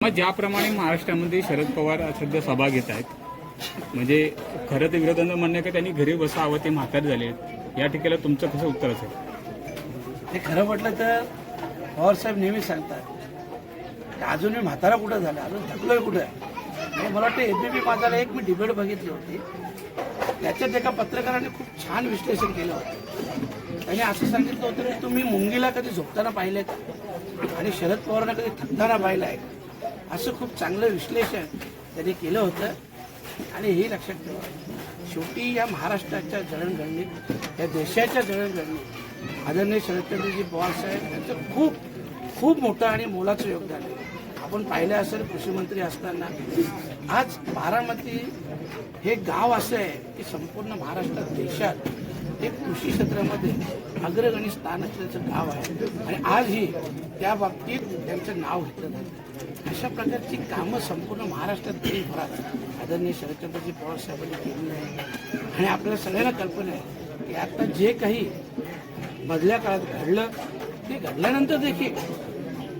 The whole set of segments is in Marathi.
मग ज्याप्रमाणे महाराष्ट्रामध्ये शरद पवार सध्या सभा घेत आहेत म्हणजे खरं तर विरोधाचं म्हणणं का की त्यांनी घरी बसावं ते म्हातारे झाले आहेत. या ठिकाणी तुमचं कसं उत्तर असेल? ते खरं म्हटलं तर पवारसाहेब नेहमी सांगतात अजून अजूनही म्हातारा कुठं झाला? अजून थकलोय कुठं? आणि मला वाटतं एबीपी माझाला एक मी डिबेट बघितली होती. त्याच्यात एका पत्रकाराने खूप छान विश्लेषण केलं होतं. त्याने असं सांगितलं होतं की तुम्ही मुंगीला कधी झोपताना पाहिले आणि शरद पवारांना कधी थकताना पाहिलं आहे का? असं खूप चांगलं विश्लेषण त्यांनी केलं होतं. आणि हे लक्षात ठेवा शेवटी या महाराष्ट्राच्या जडणघडणीत या देशाच्या जडणघडणीत आदरणीय शरदचंद्रजी पवार साहेब यांचं खूप खूप मोठं आणि मोलाचं योगदान आहे. आपण पाहिलं असेल कृषीमंत्री असताना आज बारामती हे गाव असं आहे की संपूर्ण महाराष्ट्रात देशात हे कृषी क्षेत्रामध्ये अग्रगणी स्थान असल्याचं गाव आहे. आणि आजही त्या बाबतीत त्यांचं नाव घेतलं जातं. अशा प्रकारची कामं संपूर्ण महाराष्ट्रात देशभरात आदरणीय शरदचंद्रजी पवार साहेबांनी केलेली आहे. आणि आपल्याला सगळ्यांना कल्पना आहे की आता जे काही मधल्या काळात घडलं ते घडल्यानंतर देखील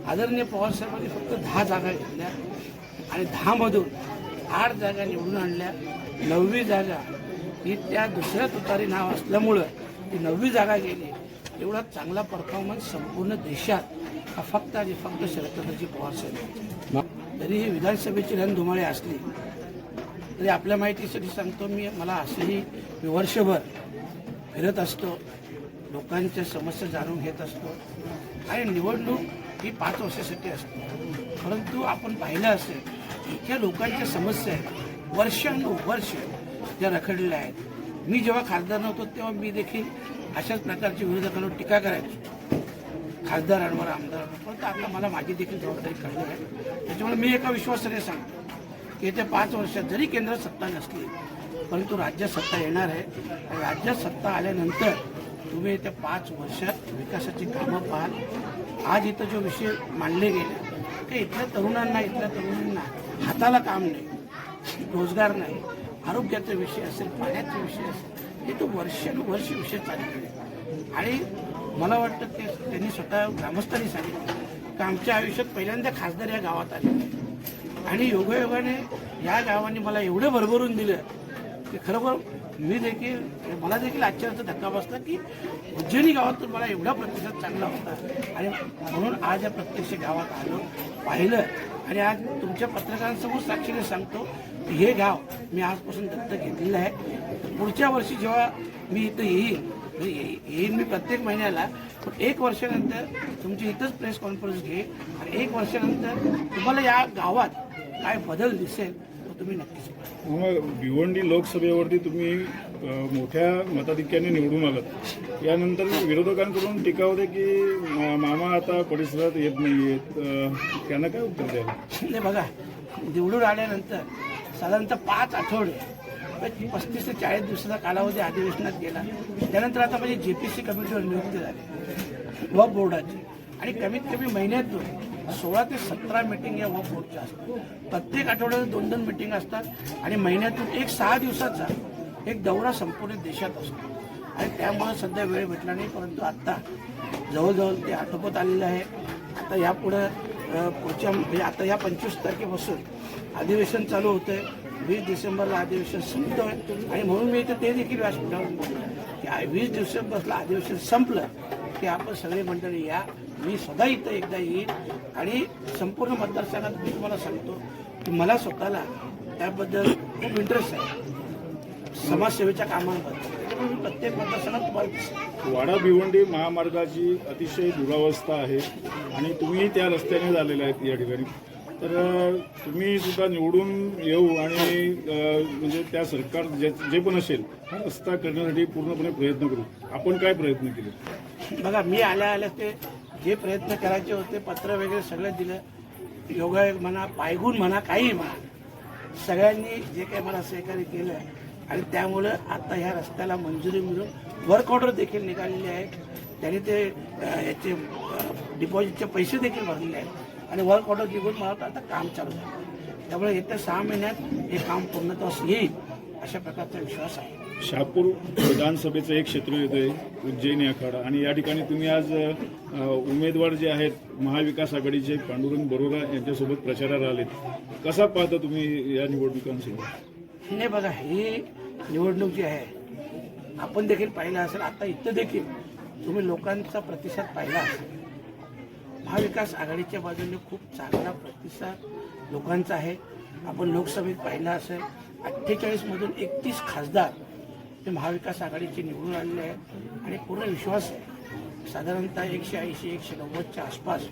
आदरणीय पवार साहेबांनी फक्त दहा जागा घेतल्या आणि दहामधून आठ जागा निवडून आणल्या. नववी जागा ही त्या दुसऱ्या तुतारी नाव असल्यामुळं ती नववी जागा गेली. एवढा चांगला परफॉर्मन्स संपूर्ण देशात हा फक्त आणि फक्त शरदचंद्रजी पवार साहेब तरी ही विधानसभेची रणधुमाळी असली तरी आपल्या माहितीसाठी सांगतो मी मला असंही मी वर्षभर फिरत असतो लोकांच्या समस्या जाणून घेत असतो. आणि निवडणूक ही पाच वर्षासाठी असते. परंतु आपण पाहिलं असेल इतक्या लोकांच्या समस्या आहेत. वर्षानुवर्ष ज्या रखडलेल्या आहेत. मी जेव्हा खासदार नव्हतो तेव्हा मी देखील अशाच प्रकारची विरोधकांवर टीका करायचो. खासदारांवर आमदारांवर. परंतु आता मला माझी देखील जबाबदारी कळली आहे. त्याच्यामुळे मी एका विश्वासाने सांगतो की येत्या पाच वर्षात जरी केंद्रात सत्ता नसली परंतु राज्यात सत्ता येणार आहे. राज्यात सत्ता आल्यानंतर तुम्ही येत्या पाच वर्षात विकासाची कामं पाहाल. आज इथं जो विषय मांडले गेले की इथल्या तरुणांना इथल्या तरुणांना हाताला काम नाही रोजगार नाही. आरोग्याचा विषय असेल पाण्याचा विषय असेल हे तो वर्षानुवर्ष विषय चाललेला आहे. आणि मला वाटतं ते त्यांनी स्वतः ग्रामस्थांनी सांगितलं की आमच्या आयुष्यात पहिल्यांदा खासदार या गावात आले. आणि योगायोगाने या गावाने मला एवढं भरभरून दिलं की खरोखर मी देखील मला देखील आश्चर्याचा धक्का बसला की उज्जैनी गावातून मला एवढा प्रतिसाद चांगला होता. आणि म्हणून आज या प्रत्यक्ष गावात आलो पाहिलं. आणि आज तुमच्या पत्रकारांसमोर साक्षीने सांगतो हे गाव मी आजपासून दत्तक घेतलेलं आहे. पुढच्या वर्षी जेव्हा मी इथं येईल म्हणजे ये- येईन मी प्रत्येक महिन्याला पण एक वर्षानंतर तुमची इथंच प्रेस कॉन्फरन्स घेईन आणि एक वर्षानंतर तुम्हाला या गावात काय बदल दिसेल तो तुम्ही नक्कीच भिवंडी लोकसभेवरती तुम्ही मोठ्या मताधिक्याने निवडून आलात. यानंतर विरोधकांकडून टीका होते की मामा आता परिसरात येत नाही आहेत त्यांना काय उत्तर द्याल? नाही बघा निवडून आल्यानंतर साधारणतः पाच आठवडे म्हणजे पस्तीस ते चाळीस दिवसाचा कालावधी अधिवेशनात गेला. त्यानंतर आता माझी जे पी सी कमिटीवर नियुक्ती झाली. व बोर्डाची. आणि कमीत कमी महिन्यातून सोळा ते सतरा मिटिंग या वॉक बोर्डच्या असतात. प्रत्येक आठवड्याला दोन दोन मिटिंग असतात आणि महिन्यातून एक सहा दिवसाचा एक दौरा संपूर्ण देशात असतो. आणि त्यामुळे सध्या वेळ भेटला नाही परंतु आत्ता जवळजवळ ते आटोपत आलेलं आहे. आता यापुढं पुढच्या म्हणजे आता या पंचवीस तारखेपासून अधिवेशन चालू होतं आहे वीस डिसेंबरला अधिवेशन संपतोय आणि म्हणून मी इथं ते देखील व्यासपीठावर की वीस डिसेंबरला अधिवेशन संपलं की आपण सगळे मंडळी या. मी स्वतः इथं एकदा येईल आणि संपूर्ण मतदारसंघात मी तुम्हाला सांगतो की मला स्वतःला त्याबद्दल खूप इंटरेस्ट आहे. समाजसेवेच्या कामांबद्दल मी प्रत्येक मतदारसंघात तुम्हाला दिसेल. वाडा भिवंडी महामार्गाची अतिशय दुरावस्था आहे आणि तुम्ही त्या रस्त्याने झालेले आहेत या ठिकाणी. तर तुम्ही सुद्धा निवडून येऊ आणि म्हणजे त्या सरकार जे जे पण असेल हा रस्ता करण्यासाठी पूर्णपणे प्रयत्न करू. आपण काय प्रयत्न केले? बघा मी आल्या आल्या ते जे प्रयत्न करायचे होते पत्र वगैरे सगळं दिलं. योगायोग म्हणा पायगुण म्हणा काही म्हणा. सगळ्यांनी जे काही मला सहकार्य केलं आणि त्यामुळं आता ह्या रस्त्याला मंजुरी मिळून वर्क ऑर्डर देखील निघालेली आहे. त्यांनी ते याचे डिपॉझिटचे पैसे देखील भरलेले आहेत. आणि वर्क ऑर्डर निघून मला आता काम चालू झालं. त्यामुळे येत्या सहा महिन्यात हे काम पूर्णत्वास येईल अशा प्रकारचा विश्वास आहे. शहापूर विधानसभेचं एक क्षेत्र येतं आहे उज्जैनी आखाडा. आणि या ठिकाणी तुम्ही आज उमेदवार जे आहेत महाविकास आघाडीचे पांडुरंग बरोरा यांच्यासोबत प्रचाराला आलेत. कसा पाहता तुम्ही या निवडणुकांसोबत? नाही बघा ही निवडणूक जी आहे आपण देखील पाहिलं असेल आता इथं देखील तुम्ही लोकांचा प्रतिसाद पाहिला असेल. महाविकास आघाडीच्या बाजूने खूप चांगला प्रतिसाद लोकांचा आहे. आपण लोकसभेत पाहिला असेल अठ्ठेचाळीसमधून एकतीस खासदार ते महाविकास आघाडीचे निवडून आलेले आहेत. आणि पूर्ण विश्वास आहे. साधारणतः एकशे ऐंशी एकशे नव्वदच्या आसपास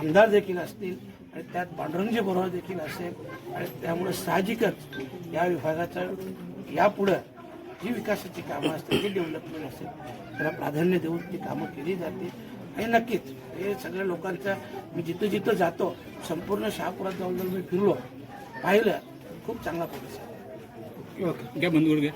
आमदार देखील असतील आणि त्यात पांडुरंगजी बरोबर देखील असेल. आणि त्यामुळे साहजिकच या विभागाचं यापुढं जी विकासाची कामं असतील जी डेव्हलपमेंट असेल त्याला प्राधान्य देऊन ती कामं केली जातील. हे नक्कीच. हे सगळ्या लोकांचा मी जिथं जिथं जातो संपूर्ण शहापुरात जाऊन जाऊन मी फिरलो पाहिलं खूप चांगला प्रतिसाद घ्या बंधू घ्या